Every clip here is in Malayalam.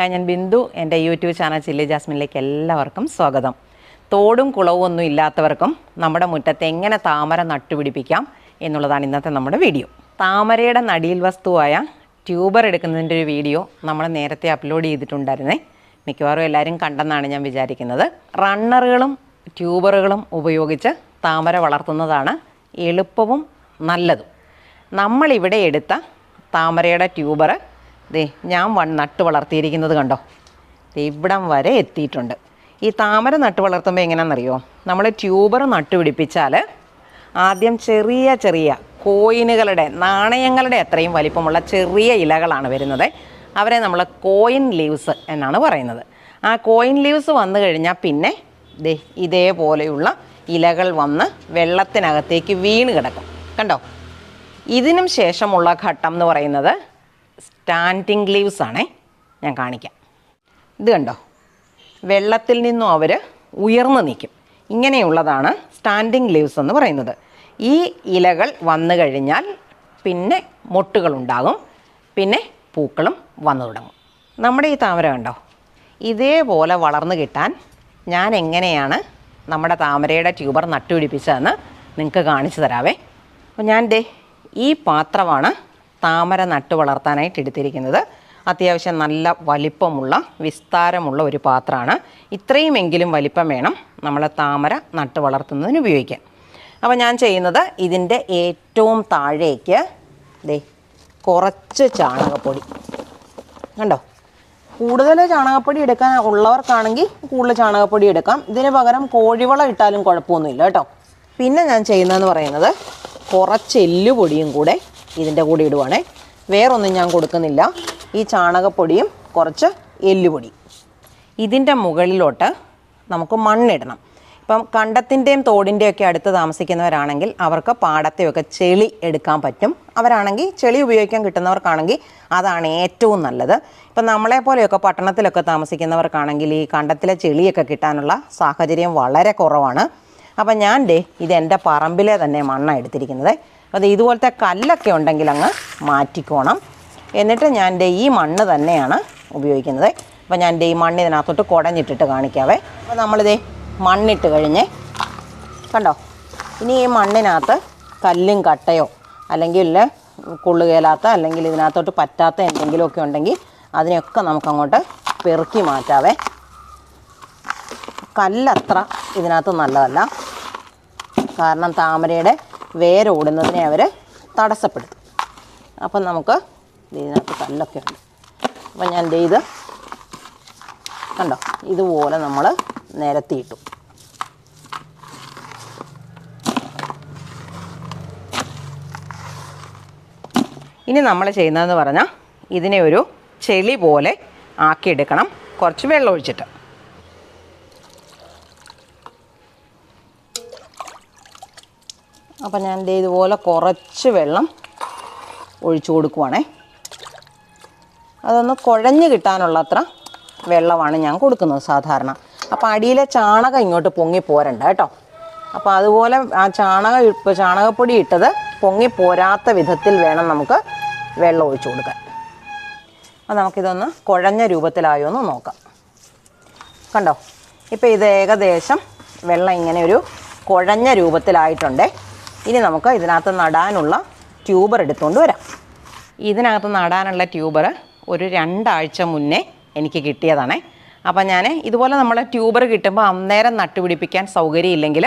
ഹായ് ഞാൻ ബിന്ദു എന്റെ യൂട്യൂബ് ചാനൽ ചില്ലി ജാസ്മിനിലേക്ക് എല്ലാവർക്കും സ്വാഗതം. തോടും കുളവും ഒന്നും ഇല്ലാത്തവർക്കും നമ്മുടെ മുറ്റത്ത് എങ്ങനെ താമര നട്ടുപിടിപ്പിക്കാം എന്നുള്ളതാണ് ഇന്നത്തെ നമ്മുടെ വീഡിയോ. താമരയുടെ നടിയിൽ വസ്തുവായ ട്യൂബർ എടുക്കുന്നതിന്റെ ഒരു വീഡിയോ നമ്മൾ നേരത്തെ അപ്ലോഡ് ചെയ്തിട്ടുണ്ടായിരുന്നേ. മിക്കവാറും എല്ലാവരും കണ്ടെന്നാണ് ഞാൻ വിചാരിക്കുന്നത്. റണ്ണറുകളും ട്യൂബറുകളും ഉപയോഗിച്ച് താമര വളർത്തുന്നതാണ് എളുപ്പവും നല്ലതും. നമ്മളിവിടെ എടുത്ത താമരയുടെ ട്യൂബർ ദേ ഞാൻ വൺ നട്ട് വളർത്തിയിരിക്കുന്നത് കണ്ടോ? ഇവിടം വരെ എത്തിയിട്ടുണ്ട്. ഈ താമര നട്ട് വളർത്തുമ്പോൾ എങ്ങനെയാണെന്നറിയോ? നമ്മൾ ട്യൂബർ നട്ടുപിടിപ്പിച്ചാൽ ആദ്യം ചെറിയ ചെറിയ കോയിനുകളുടെ നാണയങ്ങളുടെ അത്രയും വലിപ്പമുള്ള ചെറിയ ഇലകളാണ് വരുന്നത്. അവരെ നമ്മൾ കോയിൻ ലീവ്സ് എന്നാണ് പറയുന്നത്. ആ കോയിൻ ലീവ്സ് വന്നു കഴിഞ്ഞാൽ പിന്നെ ദേ ഇതേപോലെയുള്ള ഇലകൾ വന്ന് വെള്ളത്തിനകത്തേക്ക് വീണ് കിടക്കും. കണ്ടോ? ഇതിനും ശേഷമുള്ള ഘട്ടം എന്ന് പറയുന്നത് സ്റ്റാൻഡിങ് ലീവ്സ് ആണേ ഞാൻ കാണിക്കാം. ഇത് കണ്ടോ? വെള്ളത്തിൽ നിന്നും അവർ ഉയർന്നു നിൽക്കും ഇങ്ങനെയുള്ളതാണ് സ്റ്റാൻഡിങ് ലീവ്സ് എന്ന് പറയുന്നത്. ഈ ഇലകൾ വന്നു കഴിഞ്ഞാൽ പിന്നെ മൊട്ടുകളുണ്ടാകും പിന്നെ പൂക്കളും വന്നു തുടങ്ങും. നമ്മുടെ ഈ താമര കണ്ടോ? ഇതേപോലെ വളർന്നു കിട്ടാൻ ഞാൻ എങ്ങനെയാണ് നമ്മുടെ താമരയുടെ ട്യൂബർ നട്ടുപിടിപ്പിച്ചതെന്ന് നിങ്ങൾക്ക് കാണിച്ചു തരാവേ. അപ്പോൾ ഞാൻ ദേ ഈ പാത്രമാണ് താമര നട്ട് വളർത്താനായിട്ട് എടുത്തിരിക്കുന്നത്. അത്യാവശ്യം നല്ല വലിപ്പമുള്ള വിസ്താരമുള്ള ഒരു പാത്രമാണ്. ഇത്രയുമെങ്കിലും വലിപ്പം വേണം നമ്മൾ താമര നട്ട് വളർത്തുന്നതിന് ഉപയോഗിക്കാൻ. അപ്പോൾ ഞാൻ ചെയ്യുന്നത് ഇതിന്റെ ഏറ്റവും താഴേക്ക് ദേ കുറച്ച് ചാണകപ്പൊടി. കണ്ടോ? കൂടുതൽ ചാണകപ്പൊടി എടുക്കാൻ ഉള്ളവർക്കാണെങ്കിൽ കൂടുതൽ ചാണകപ്പൊടി എടുക്കാം. ഇതിന് പകരം കോഴിവളം ഇട്ടാലും കുഴപ്പമൊന്നുമില്ല കേട്ടോ. പിന്നെ ഞാൻ ചെയ്യുന്നതെന്ന് പറയുന്നത് കുറച്ച് എല്ലുപൊടിയും കൂടെ ഇതിന്റെ കൂടെ ഇടുവാണേ. വേറൊന്നും ഞാൻ കൊടുക്കുന്നില്ല. ഈ ചാണകപ്പൊടിയും കുറച്ച് എല്ലുപൊടി. ഇതിന്റെ മുകളിലോട്ട് നമുക്ക് മണ്ണിടണം. ഇപ്പം കണ്ടത്തിന്റെയും തോടിന്റെയും ഒക്കെ അടുത്ത് താമസിക്കുന്നവരാണെങ്കിൽ അവർക്ക് പാടത്തെയൊക്കെ ചെളി എടുക്കാൻ പറ്റും. അവരാണെങ്കിൽ ചെളി ഉപയോഗിക്കാൻ കിട്ടുന്നവർക്കാണെങ്കിൽ അതാണ് ഏറ്റവും നല്ലത്. ഇപ്പം നമ്മളെ പോലെയൊക്കെ പട്ടണത്തിലൊക്കെ താമസിക്കുന്നവർക്കാണെങ്കിൽ ഈ കണ്ടത്തിലെ ചെളിയൊക്കെ കിട്ടാനുള്ള സാഹചര്യം വളരെ കുറവാണ്. അപ്പം ഞാൻ ദേ ഇത് എന്റെ പറമ്പിലെ തന്നെ മണ്ണാണ് എടുത്തിരിക്കുന്നത്. അത് ഇതുപോലത്തെ കല്ലൊക്കെ ഉണ്ടെങ്കിൽ അങ്ങ് മാറ്റിക്കോണം. എന്നിട്ട് ഞാൻ ഈ മണ്ണ് തന്നെയാണ് ഉപയോഗിക്കുന്നത്. അപ്പോൾ ഞാൻ ഈ മണ്ണ് ഇതിനകത്തോട്ട് കുടഞ്ഞിട്ടിട്ട് കാണിക്കാവേ. അപ്പോൾ നമ്മളിതേ മണ്ണിട്ട് കഴിഞ്ഞേ കണ്ടോ? ഇനി ഈ മണ്ണിനകത്ത് കല്ലും കട്ടയോ അല്ലെങ്കിൽ കൊള്ളുകയില്ലാത്ത അല്ലെങ്കിൽ ഇതിനകത്തോട്ട് പറ്റാത്ത എന്തെങ്കിലുമൊക്കെ ഉണ്ടെങ്കിൽ അതിനെയൊക്കെ നമുക്കങ്ങോട്ട് പെറുക്കി മാറ്റാവേ. കല്ലത്ര ഇതിനകത്ത് നല്ലതല്ല. കാരണം താമരയുടെ വേരോടുന്നതിനെ അവർ തടസ്സപ്പെടുത്തും. അപ്പം നമുക്ക് ഇതിനകത്ത് കല്ലൊക്കെ ഉണ്ട്. അപ്പം ഞാൻ ഇത് കണ്ടോ? ഇതുപോലെ നമ്മൾ നിരത്തിയിട്ടു. ഇനി നമ്മൾ ചെയ്യുന്നതെന്ന് പറഞ്ഞാൽ ഇതിനെ ഒരു ചെളി പോലെ ആക്കിയെടുക്കണം. കുറച്ച് വെള്ളം ഒഴിച്ചിട്ട്. അപ്പം ഞാൻ ദേ ഇതുപോലെ കുറച്ച് വെള്ളം ഒഴിച്ചു കൊടുക്കുവാണേ. അതൊന്ന് കുഴഞ്ഞ് കിട്ടാനുള്ളത്ര വെള്ളമാണ് ഞാൻ കൊടുക്കുന്നത് സാധാരണ. അപ്പോൾ അടിയിലെ ചാണകം ഇങ്ങോട്ട് പൊങ്ങി പോരണ്ട കേട്ടോ. അപ്പോൾ അതുപോലെ ആ ചാണക ഇപ്പോൾ ചാണകപ്പൊടി ഇട്ടത് പൊങ്ങി പോരാത്ത വിധത്തിൽ വേണം നമുക്ക് വെള്ളം ഒഴിച്ചു കൊടുക്കാൻ. അപ്പോൾ നമുക്കിതൊന്ന് കുഴഞ്ഞ രൂപത്തിലായോ എന്ന് നോക്കാം. കണ്ടോ? ഇപ്പോൾ ഇത് ഏകദേശം വെള്ളം ഇങ്ങനെ ഒരു കുഴഞ്ഞ രൂപത്തിലായിട്ടുണ്ടേ. ഇനി നമുക്ക് ഇതിനകത്ത് നടാനുള്ള ട്യൂബർ എടുത്തുകൊണ്ട് വരാം. ഇതിനകത്ത് നടാനുള്ള ട്യൂബർ ഒരു രണ്ടാഴ്ച മുന്നേ എനിക്ക് കിട്ടിയതാണ്. അപ്പോൾ ഞാൻ ഇതുപോലെ നമ്മൾ ട്യൂബർ കിട്ടുമ്പോൾ അന്നേരം നട്ടുപിടിപ്പിക്കാൻ സൗകര്യമില്ലെങ്കിൽ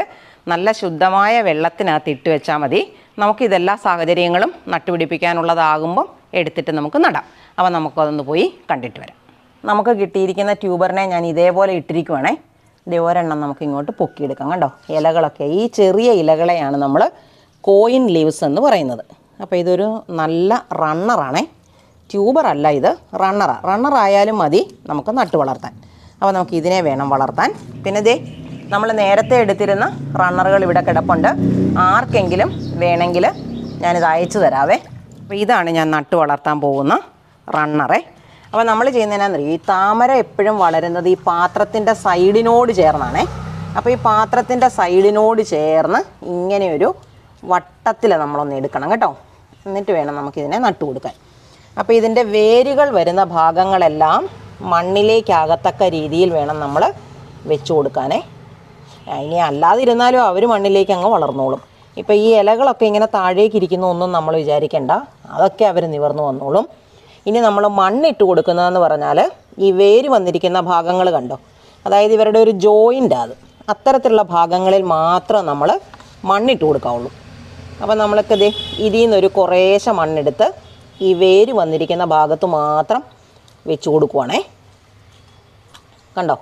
നല്ല ശുദ്ധമായ വെള്ളത്തിനകത്ത് ഇട്ട് വെച്ചാൽ മതി. നമുക്ക് ഇതെല്ലാ സാഹചര്യങ്ങളും നട്ടുപിടിപ്പിക്കാനുള്ളതാകുമ്പം എടുത്തിട്ട് നമുക്ക് നടാം. അപ്പം നമുക്കതൊന്ന് പോയി കണ്ടിട്ട് വരാം. നമുക്ക് കിട്ടിയിരിക്കുന്ന ട്യൂബറിനെ ഞാൻ ഇതേപോലെ ഇട്ടിരിക്കുവാണേ. ഇതേ ഒരെണ്ണം നമുക്ക് ഇങ്ങോട്ട് പൊക്കിയെടുക്കാം. കണ്ടോ? ഇലകളൊക്കെ. ഈ ചെറിയ ഇലകളെയാണ് നമ്മൾ കോയിൻ ലീവ്സ് എന്ന് പറയുന്നത്. അപ്പോൾ ഇതൊരു നല്ല റണ്ണറാണേ ട്യൂബറല്ല ഇത്. റണ്ണറാണ് റണ്ണറായാലും മതി നമുക്ക് നട്ട് വളർത്താൻ. അപ്പോൾ നമുക്ക് ഇതിനെ വേണം വളർത്താൻ. പിന്നെ ദേ നമ്മൾ നേരത്തെ എടുത്തിരുന്ന റണ്ണറുകൾ ഇവിടെ കിടപ്പുണ്ട്. ആർക്കെങ്കിലും വേണമെങ്കിൽ ഞാനിത് അയച്ചു തരാവേ. അപ്പോൾ ഇതാണ് ഞാൻ നട്ട് വളർത്താൻ പോകുന്ന റണ്ണറെ അപ്പോൾ നമ്മൾ ചെയ്യുന്നതിനാന്നറിയോ ഈ താമര എപ്പോഴും വളരുന്നത് ഈ പാത്രത്തിന്റെ സൈഡിനോട് ചേർന്നാണേ. അപ്പോൾ ഈ പാത്രത്തിന്റെ സൈഡിനോട് ചേർന്ന് ഇങ്ങനെയൊരു വട്ടത്തിൽ നമ്മളൊന്ന് എടുക്കണം കേട്ടോ. എന്നിട്ട് വേണം നമുക്കിതിനെ നട്ടു കൊടുക്കാൻ. അപ്പോൾ ഇതിന്റെ വേരുകൾ വരുന്ന ഭാഗങ്ങളെല്ലാം മണ്ണിലേക്കാകത്തക്ക രീതിയിൽ വേണം നമ്മൾ വെച്ചു കൊടുക്കാനേ. ഇനി അല്ലാതിരുന്നാലും അവർ മണ്ണിലേക്ക് അങ്ങ് വളർന്നോളും. ഇപ്പം ഈ ഇലകളൊക്കെ ഇങ്ങനെ താഴേക്ക് ഇരിക്കുന്ന ഒന്നും നമ്മൾ വിചാരിക്കേണ്ട. അതൊക്കെ അവർ നിവർന്നു വന്നോളും. ഇനി നമ്മൾ മണ്ണിട്ട് കൊടുക്കുന്നതെന്ന് പറഞ്ഞാൽ ഈ വേര് വന്നിരിക്കുന്ന ഭാഗങ്ങൾ കണ്ടോ? അതായത് ഇവരുടെ ഒരു ജോയിന്റ് അത്. അത്തരത്തിലുള്ള ഭാഗങ്ങളിൽ മാത്രം നമ്മൾ മണ്ണിട്ട് കൊടുക്കാവുള്ളൂ. അപ്പോൾ നമ്മൾക്ക് ദേ ഇതിൽ നിന്നൊരു കുറേശ്ശെ മണ്ണെടുത്ത് ഈ വേര് വന്നിരിക്കുന്ന ഭാഗത്ത് മാത്രം വെച്ച് കൊടുക്കുവാണേ. കണ്ടോ?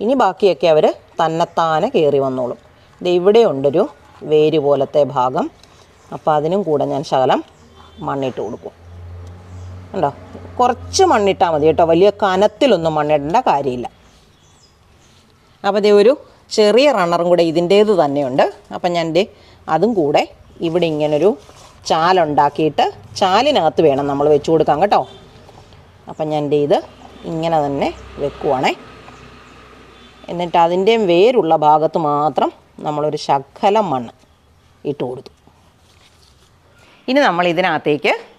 ഇനി ബാക്കിയൊക്കെ അവർ തന്നെത്താനെ കയറി വന്നോളും. ഇത് ഇവിടെ ഉണ്ടൊരു വേര് പോലത്തെ ഭാഗം. അപ്പോൾ അതിനും കൂടെ ഞാൻ ശകലം മണ്ണിട്ട് കൊടുക്കും. കണ്ടോ? കുറച്ച് മണ്ണിട്ടാൽ മതി കേട്ടോ. വലിയ കനത്തിലൊന്നും മണ്ണിടേണ്ട കാര്യമില്ല. അപ്പോൾ ഇതേ ഒരു ചെറിയ റണ്ണറും കൂടെ ഇതിന്റേത് തന്നെയുണ്ട്. അപ്പം ഞാൻ എന്റെ അതും കൂടെ ഇവിടെ ഇങ്ങനൊരു ചാലുണ്ടാക്കിയിട്ട് ചാലിനകത്ത് വേണം നമ്മൾ വെച്ച് കൊടുക്കാൻ കേട്ടോ. അപ്പം ഞാൻ എന്റെ ഇത് ഇങ്ങനെ തന്നെ വെക്കുവാണേ. എന്നിട്ട് അതിന്റെയും വേരുള്ള ഭാഗത്ത് മാത്രം നമ്മളൊരു ശകലം മണ്ണ് ഇട്ട് കൊടുത്തു. ഇനി നമ്മൾ ഇതിനകത്തേക്ക്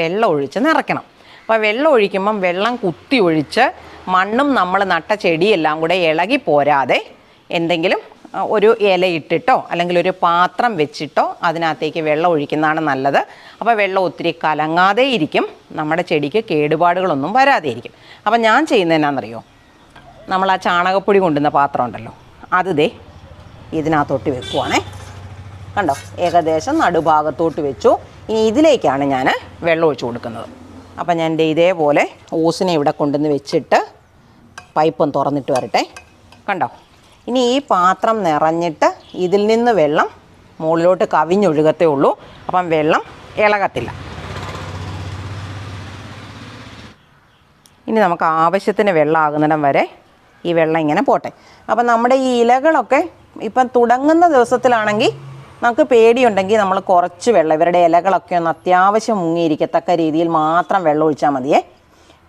വെള്ളം ഒഴിച്ച് നിറയ്ക്കണം. അപ്പോൾ വെള്ളം ഒഴിക്കുമ്പം വെള്ളം കുത്തി ഒഴിച്ച് മണ്ണും നമ്മൾ നട്ട ചെടിയെല്ലാം കൂടെ ഇളകി പോരാതെ എന്തെങ്കിലും ഒരു ഇലയിട്ടിട്ടോ അല്ലെങ്കിൽ ഒരു പാത്രം വെച്ചിട്ടോ അതിനകത്തേക്ക് വെള്ളം ഒഴിക്കുന്നതാണ് നല്ലത്. അപ്പോൾ വെള്ളം ഒത്തിരി കലങ്ങാതെ ഇരിക്കും. നമ്മുടെ ചെടിക്ക് കേടുപാടുകളൊന്നും വരാതെ ഇരിക്കും. അപ്പോൾ ഞാൻ ചെയ്യുന്നത് എന്നാണെന്നറിയോ നമ്മൾ ആ ചാണകപ്പൊടി കൊണ്ടുവന്ന പാത്രം ഉണ്ടല്ലോ അത് ദേ ഇതിനകത്തോട്ട് വെക്കുവാണേ. കണ്ടോ? ഏകദേശം നടുഭാഗത്തോട്ട് വെച്ചു. ഇനി ഇതിലേക്കാണ് ഞാൻ വെള്ളം ഒഴിച്ചു കൊടുക്കുന്നത്. അപ്പം ഞാൻ ഇതേപോലെ ഓസിനെ ഇവിടെ കൊണ്ടുവന്ന് വെച്ചിട്ട് പൈപ്പും തുറന്നിട്ട് വരട്ടെ. കണ്ടോ? ഇനി ഈ പാത്രം നിറഞ്ഞിട്ട് ഇതിൽ നിന്ന് വെള്ളം മുകളിലോട്ട് കവിഞ്ഞൊഴുകത്തേ ഉള്ളൂ. അപ്പം വെള്ളം ഇളകത്തില്ല. ഇനി നമുക്ക് ആവശ്യത്തിന് വെള്ളം ആകുന്നിടം വരെ ഈ വെള്ളം ഇങ്ങനെ പോട്ടെ. അപ്പം നമ്മുടെ ഈ ഇലകളൊക്കെ ഇപ്പം തുടങ്ങുന്ന ദിവസത്തിലാണെങ്കിൽ നമുക്ക് പേടിയുണ്ടെങ്കിൽ നമ്മൾ കുറച്ച് വെള്ളം ഇവരുടെ ഇലകളൊക്കെ ഒന്ന് അത്യാവശ്യം മുങ്ങിയിരിക്കത്തക്ക രീതിയിൽ മാത്രം വെള്ളം ഒഴിച്ചാൽ മതിയേ.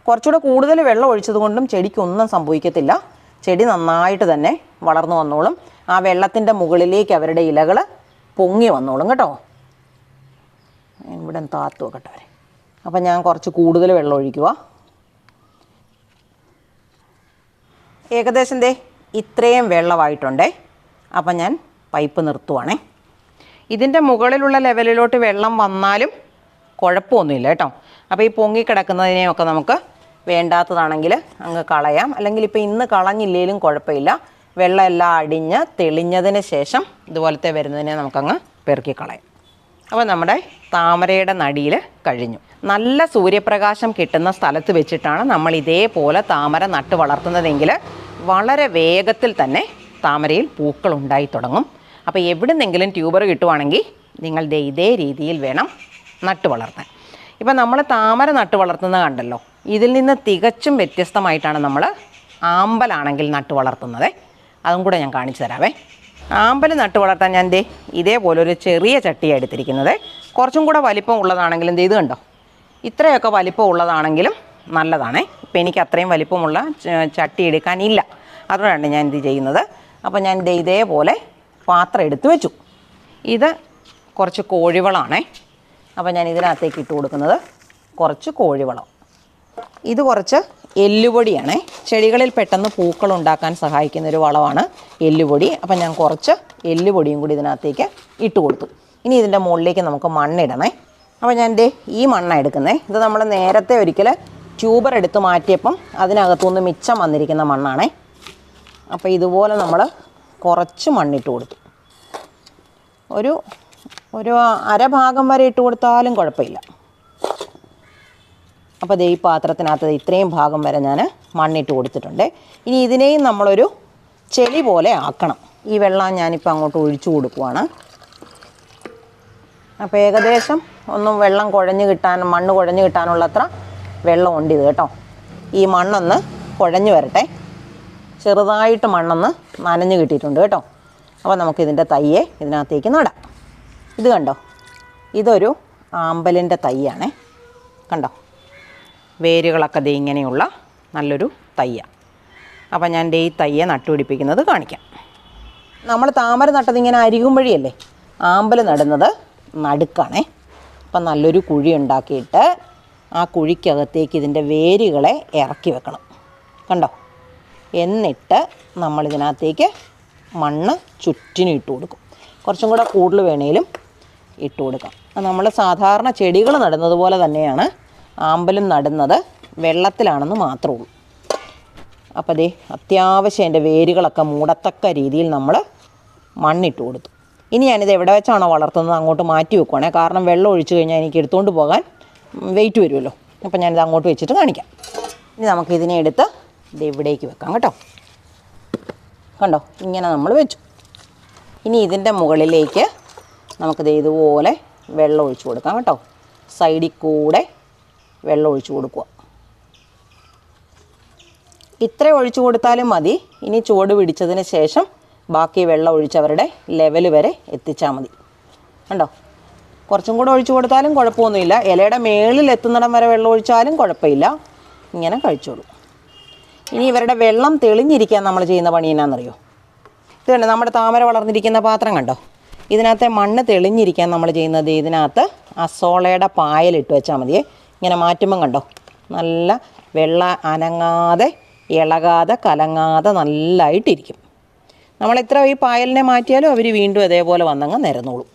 കുറച്ചുകൂടെ കൂടുതൽ വെള്ളം ഒഴിച്ചത് കൊണ്ടും ചെടിക്കൊന്നും സംഭവിക്കത്തില്ല. ചെടി നന്നായിട്ട് തന്നെ വളർന്നു വന്നോളും. ആ വെള്ളത്തിന്റെ മുകളിലേക്ക് അവരുടെ ഇലകൾ പൊങ്ങി വന്നോളും കേട്ടോ. ഇവിടെ താത്തു വെക്കട്ടെ അവരെ. അപ്പം ഞാൻ കുറച്ച് കൂടുതൽ വെള്ളം ഒഴിക്കുക ഏകദേശം ദേ ഇത്രയും വെള്ളമായിട്ടുണ്ടേ. അപ്പം ഞാൻ പൈപ്പ് നിർത്തുവാണേ. ഇതിന്റെ മുകളിലുള്ള ലെവലിലോട്ട് വെള്ളം വന്നാലും കുഴപ്പമൊന്നുമില്ല കേട്ടോ. അപ്പോൾ ഈ പൊങ്ങിക്കിടക്കുന്നതിനെയൊക്കെ നമുക്ക് വേണ്ടാത്തതാണെങ്കിൽ അങ്ങ് കളയാം. അല്ലെങ്കിൽ ഇപ്പോൾ ഇന്ന് കളഞ്ഞില്ലേലും കുഴപ്പമില്ല. വെള്ളം എല്ലാം അടിഞ്ഞ് തെളിഞ്ഞതിന് ശേഷം ഇതുപോലത്തെ വരുന്നതിനെ നമുക്കങ്ങ് പെറുക്കി കളയാം. അപ്പോൾ നമ്മുടെ താമരയുടെ നടിയിൽ കഴിഞ്ഞു. നല്ല സൂര്യപ്രകാശം കിട്ടുന്ന സ്ഥലത്ത് വെച്ചിട്ടാണ് നമ്മൾ ഇതേപോലെ താമര നട്ട് വളർത്തുന്നതെങ്കിൽ വളരെ വേഗത്തിൽ തന്നെ താമരയിൽ പൂക്കൾ ഉണ്ടായി തുടങ്ങും. അപ്പോൾ എവിടുന്നെങ്കിലും ട്യൂബർ കിട്ടുവാണെങ്കിൽ നിങ്ങൾ ഇതേ രീതിയിൽ വേണം നട്ട് വളർത്താൻ. ഇപ്പം നമ്മൾ താമര നട്ട് വളർത്തുന്നത് കണ്ടല്ലോ? ഇതിൽ നിന്ന് തികച്ചും വ്യത്യസ്തമായിട്ടാണ് നമ്മൾ ആമ്പലാണെങ്കിൽ നട്ട് വളർത്തുന്നത്. അതും കൂടെ ഞാൻ കാണിച്ചു തരാവേ. ആമ്പൽ നട്ട് വളർത്താൻ ഞാൻ ദേ ഇതേപോലൊരു ചെറിയ ചട്ടിയാണ് എടുത്തിരിക്കുന്നത്. കുറച്ചും കൂടെ വലിപ്പം ഉള്ളതാണെങ്കിലും ഇത് കണ്ടോ? ഇത്രയൊക്കെ വലിപ്പം ഉള്ളതാണെങ്കിലും നല്ലതാണേ. ഇപ്പം എനിക്ക് അത്രയും വലിപ്പമുള്ള ചട്ടി എടുക്കാനില്ല അതുകൊണ്ടാണ് ഞാൻ ഇത് ചെയ്യുന്നത്. അപ്പോൾ ഞാൻ ഇതേപോലെ പാത്രം എടുത്തു വെച്ചു. ഇത് കുറച്ച് കോഴിവളമാണേ അപ്പോൾ ഞാൻ ഇതിനകത്തേക്ക് ഇട്ട് കൊടുക്കുന്നത് കുറച്ച് കോഴിവളം. ഇത് കുറച്ച് എല്ലുപൊടിയാണേ. ചെടികളിൽ പെട്ടെന്ന് പൂക്കൾ ഉണ്ടാക്കാൻ സഹായിക്കുന്ന ഒരു വളമാണ് എല്ലുപൊടി. അപ്പം ഞാൻ കുറച്ച് എല്ലുപൊടിയും കൂടി ഇതിനകത്തേക്ക് ഇട്ട് കൊടുത്തു. ഇനി ഇതിന്റെ മുകളിലേക്ക് നമുക്ക് മണ്ണിടണേ. അപ്പോൾ ഞാൻ എന്റെ ഈ മണ്ണാണ് എടുക്കുന്നത് ഇത് നമ്മൾ നേരത്തെ ഒരിക്കൽ ട്യൂബർ എടുത്ത് മാറ്റിയപ്പം അതിനകത്തുനിന്ന് മിച്ചം വന്നിരിക്കുന്ന മണ്ണാണേ. അപ്പോൾ ഇതുപോലെ നമ്മൾ കുറച്ച് മണ്ണിട്ട് കൊടുത്തു. ഒരു ഒരു അരഭാഗം വരെ ഇട്ട് കൊടുത്താലും കുഴപ്പമില്ല. അപ്പോൾ ദേ ഈ പാത്രത്തിനകത്ത് ഇത്രയും ഭാഗം വരെ ഞാൻ മണ്ണിട്ട് കൊടുത്തിട്ടുണ്ട്. ഇനി ഇതിനെയും നമ്മളൊരു ചെളി പോലെ ആക്കണം. ഈ വെള്ളം ഞാനിപ്പോൾ അങ്ങോട്ട് ഒഴിച്ചു കൊടുക്കുവാണ്. അപ്പോൾ ഏകദേശം ഒന്നും വെള്ളം കുഴഞ്ഞു കിട്ടാൻ മണ്ണ് കുഴഞ്ഞു കിട്ടാനുള്ളത്ര വെള്ളമുണ്ട് ഇത് കേട്ടോ. ഈ മണ്ണൊന്ന് കുഴഞ്ഞു വരട്ടെ. ചെറുതായിട്ട് മണ്ണൊന്ന് നനഞ്ഞ് കിട്ടിയിട്ടുണ്ട് കേട്ടോ. അപ്പോൾ നമുക്കിതിന്റെ തയ്യെ ഇതിനകത്തേക്ക് നടാം. ഇത് കണ്ടോ? ഇതൊരു ആമ്പലിന്റെ തൈയാണേ. കണ്ടോ? വേരുകളൊക്കെ ദേ ഇങ്ങനെയുള്ള നല്ലൊരു തയ്യ അപ്പോൾ ഞാൻ ഈ തയ്യെ നട്ടുപിടിപ്പിക്കുന്നത് കാണിക്കാം. നമ്മൾ താമര നട്ടത് ഇങ്ങനെ അരികും വഴിയല്ലേ? ആമ്പൽ നടുന്നത് നടുക്കാണേ. അപ്പം നല്ലൊരു കുഴി ഉണ്ടാക്കിയിട്ട് ആ കുഴിക്കകത്തേക്ക് ഇതിന്റെ വേരുകളെ ഇറക്കി വെക്കണം. കണ്ടോ? എന്നിട്ട് നമ്മളിതിനകത്തേക്ക് മണ്ണ് ചുറ്റിനും ഇട്ട് കൊടുക്കും. കുറച്ചും കൂടെ കൂടുതൽ വേണേലും ഇട്ട് കൊടുക്കാം. നമ്മൾ സാധാരണ ചെടികൾ നടുന്നത് പോലെ തന്നെയാണ് ആമ്പലും നടുന്നത് വെള്ളത്തിലാണെന്ന് മാത്രമേ ഉള്ളൂ. അപ്പോൾ ദേ അത്യാവശ്യം എന്റെ വേരുകളൊക്കെ മൂടത്തക്ക രീതിയിൽ നമ്മൾ മണ്ണിട്ട് കൊടുത്തു. ഇനി ഞാനിത് എവിടെ വെച്ചാണോ വളർത്തുന്നത് അങ്ങോട്ട് മാറ്റി വെക്കുവാണേ. കാരണം വെള്ളം ഒഴിച്ചു കഴിഞ്ഞാൽ എനിക്ക് എടുത്തുകൊണ്ട് പോകാൻ വെയിറ്റ് വരുമല്ലോ. അപ്പോൾ ഞാനിത് അങ്ങോട്ട് വെച്ചിട്ട് കാണിക്കാം. ഇനി നമുക്കിതിനെ എടുത്ത് ഇത് ഇവിടേക്ക് വെക്കാം കേട്ടോ. കണ്ടോ? ഇങ്ങനെ നമ്മൾ വെച്ചു. ഇനി ഇതിന്റെ മുകളിലേക്ക് നമുക്കിത് ഇതുപോലെ വെള്ളം ഒഴിച്ചു കൊടുക്കാം കേട്ടോ. സൈഡിൽ കൂടെ വെള്ളം ഒഴിച്ചു കൊടുക്കുക. ഇത്ര ഒഴിച്ചു കൊടുത്താലും മതി. ഇനി ചുവട് പിടിച്ചതിന് ശേഷം ബാക്കി വെള്ളം ഒഴിച്ചവരുടെ ലെവൽ വരെ എത്തിച്ചാൽ മതി. കണ്ടോ? കുറച്ചും കൂടെ ഒഴിച്ചു കൊടുത്താലും കുഴപ്പമൊന്നുമില്ല. ഇലയുടെ മേളിൽ എത്തുന്നിടം വരെ വെള്ളം ഒഴിച്ചാലും കുഴപ്പമില്ല. ഇങ്ങനെ കഴിച്ചോളൂ. ഇനി ഇവരുടെ വെള്ളം തെളിഞ്ഞിരിക്കാൻ നമ്മൾ ചെയ്യുന്ന പണി എന്നാണെന്നറിയോ ഇത് കണ്ടോ നമ്മുടെ താമര വളർന്നിരിക്കുന്ന പാത്രം കണ്ടോ? ഇതിനകത്തെ മണ്ണ് തെളിഞ്ഞിരിക്കാൻ നമ്മൾ ചെയ്യുന്നത് ഇതിനകത്ത് അസോളയുടെ പായലിട്ട് വെച്ചാൽ മതിയേ. ഇങ്ങനെ മാറ്റുമ്പം കണ്ടോ? നല്ല വെള്ള അനങ്ങാതെ ഇളകാതെ കലങ്ങാതെ നല്ലതായിട്ടിരിക്കും നമ്മൾ എത്ര ഈ പായലിനെ മാറ്റിയാലും അവർ വീണ്ടും അതേപോലെ വന്നങ്ങ് നിരന്നോളും.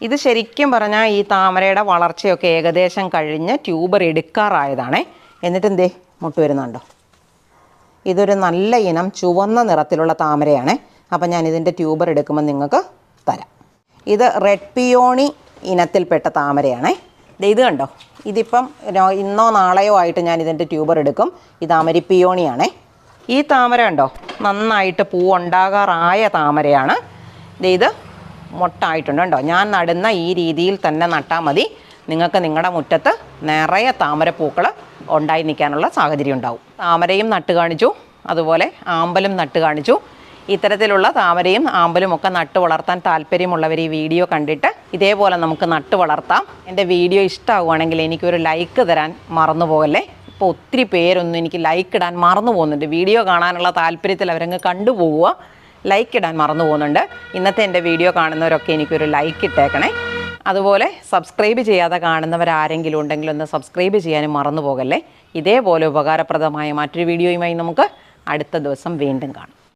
ഇത് ശരിക്കും പറഞ്ഞാൽ ഈ താമരയുടെ വളർച്ചയൊക്കെ ഏകദേശം കഴിഞ്ഞ് ട്യൂബർ എടുക്കാറായതാണേ. എന്നിട്ട് എന്തേ മുട്ട് വരുന്നുണ്ടോ ഇതൊരു നല്ല ഇനം ചുവന്ന നിറത്തിലുള്ള താമരയാണ്. അപ്പം ഞാൻ ഇതിന്റെ ട്യൂബർ എടുക്കുമ്പോൾ നിങ്ങൾക്ക് തരാം. ഇത് റെഡ് പിയോണി ഇനത്തിൽപ്പെട്ട താമരയാണേ. ഇത് കണ്ടോ? ഇതിപ്പം ഇന്നോ നാളെയോ ആയിട്ട് ഞാൻ ഇതിന്റെ ട്യൂബർ എടുക്കും. ഇത് അമരിപ്പിയോണിയാണേ ഈ താമര ഉണ്ടോ നന്നായിട്ട് പൂവുണ്ടാകാറായ താമരയാണ്. ദേ ഇത് മുട്ടായിട്ടുണ്ട് കേട്ടോ ഞാൻ നടുന്ന ഈ രീതിയിൽ തന്നെ നട്ടാൽ മതി. നിങ്ങൾക്ക് നിങ്ങളുടെ മുറ്റത്ത് നിറയെ താമരപ്പൂക്കൾ ഉണ്ടായി നിൽക്കാനുള്ള സാഹചര്യം ഉണ്ടാവും. താമരയും നട്ട് കാണിച്ചു. അതുപോലെ ആമ്പലും നട്ട് കാണിച്ചു. ഇത്തരത്തിലുള്ള താമരയും ആമ്പലും ഒക്കെ നട്ട് വളർത്താൻ താല്പര്യമുള്ളവർ ഈ വീഡിയോ കണ്ടിട്ട് ഇതേപോലെ നമുക്ക് നട്ട് വളർത്താം. എന്റെ വീഡിയോ ഇഷ്ടമാവുകയാണെങ്കിൽ എനിക്കൊരു ലൈക്ക് തരാൻ മറന്നു പോകല്ലേ ഇപ്പോൾ ഒത്തിരി പേരൊന്നും എനിക്ക് ലൈക്ക് ഇടാൻ മറന്നു പോകുന്നുണ്ട് വീഡിയോ കാണാനുള്ള താല്പര്യത്തിൽ അവരങ്ങ് കണ്ടുപോവുക. ലൈക്ക് ഇടാൻ മറന്നു പോകുന്നുണ്ട് ഇന്നത്തെ എന്റെ വീഡിയോ കാണുന്നവരൊക്കെ എനിക്കൊരു ലൈക്ക് ഇട്ടേക്കണേ. അതുപോലെ സബ്സ്ക്രൈബ് ചെയ്യാതെ കാണുന്നവരാരെങ്കിലും ഉണ്ടെങ്കിൽ ഒന്ന് സബ്സ്ക്രൈബ് ചെയ്യാനും മറന്നു പോകല്ലേ? ഇതേപോലെ ഉപകാരപ്രദമായ മറ്റൊരു വീഡിയോയുമായി നമുക്ക് അടുത്ത ദിവസം വീണ്ടും കാണാം.